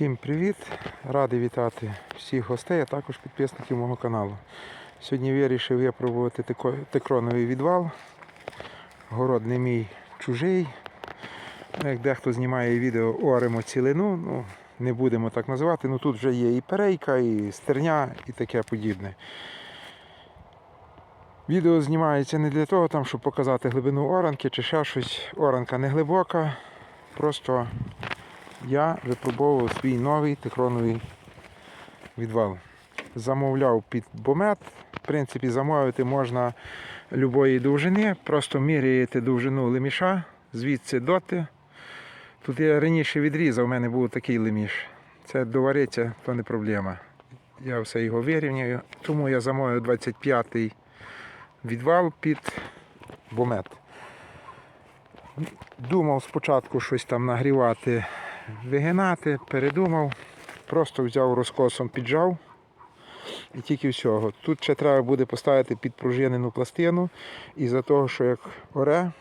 Всім привіт! Радий вітати всіх гостей, а також підписників мого каналу. Сьогодні вирішив випробувати теко- текроновий відвал. Город не мій чужий. Ну, Як дехто знімає відео оремо цілину, ну не будемо так називати. Ну тут вже є і перейка, і стерня, і таке подібне. Відео знімається не для того, там, щоб показати глибину оранки чи ще щось. Оранка не глибока, просто я випробовував свій новий тихроновий відвал. Замовляв під бомет. В принципі, замовити можна любої довжини. Просто міряєте довжину леміша, звідси доти. Тут я раніше відрізав, у мене був такий леміш. Це довариться, то не проблема. Я все його вирівняю. Тому я замовив 25-й відвал під бомет. Думав спочатку щось там нагрівати, вигинати, передумав, просто взяв розкосом, піджав і тільки всього. Тут ще треба буде поставити підпружинену пластину із-за того, що як оре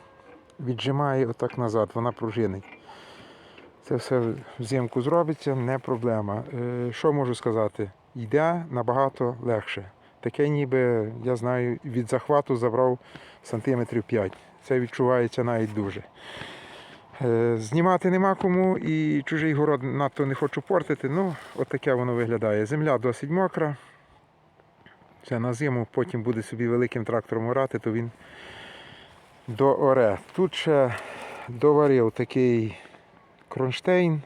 віджимає отак назад, вона пружинить. Це все взимку зробиться, не проблема. Е, Що можу сказати? Йде набагато легше. Таке ніби, я знаю, від захвату забрав сантиметрів 5. Це відчувається навіть дуже. Е, Знімати нема кому і чужий город надто не хочу портити. Ну, таке воно виглядає. Земля досить мокра. Це на зиму, потім буде собі великим трактором орати, то він до оре. Тут ще доварив такий кронштейн.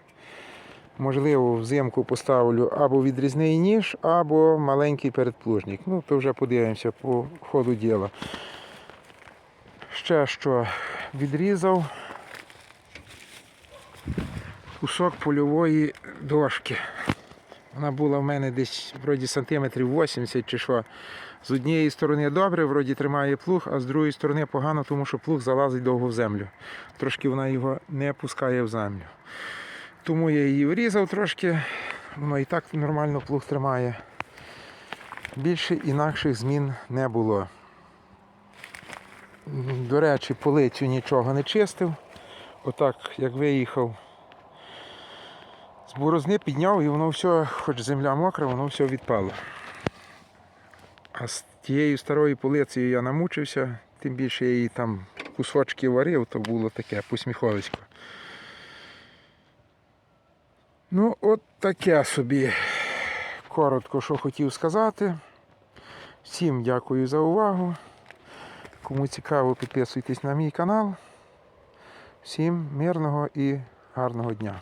Можливо, взимку поставлю або відрізний ніж, або маленький передплужник. Ну, то вже подивимося по ходу діла. Ще що відрізав кусок польової дошки. Вона була в мене десь вроді сантиметрів 80 чи що. З однієї сторони добре, вроді тримає плуг, а з другої сторони погано, тому що плуг залазить довго в землю. Трошки вона його не пускає в землю. Тому я її врізав трошки, воно і так нормально плуг тримає. Більше інакших змін не було. До речі, полицю нічого не чистив. Отак, як виїхав з борозни, підняв і воно все, хоч земля мокра, воно все відпало. А з тією старою полицею я намучився, тим більше я її там кусочки варив, то було таке посміховисько. Ну, от таке собі коротко, що хотів сказати. Всім дякую за увагу. Кому цікаво, підписуйтесь на мій канал. Всім мирного і гарного дня.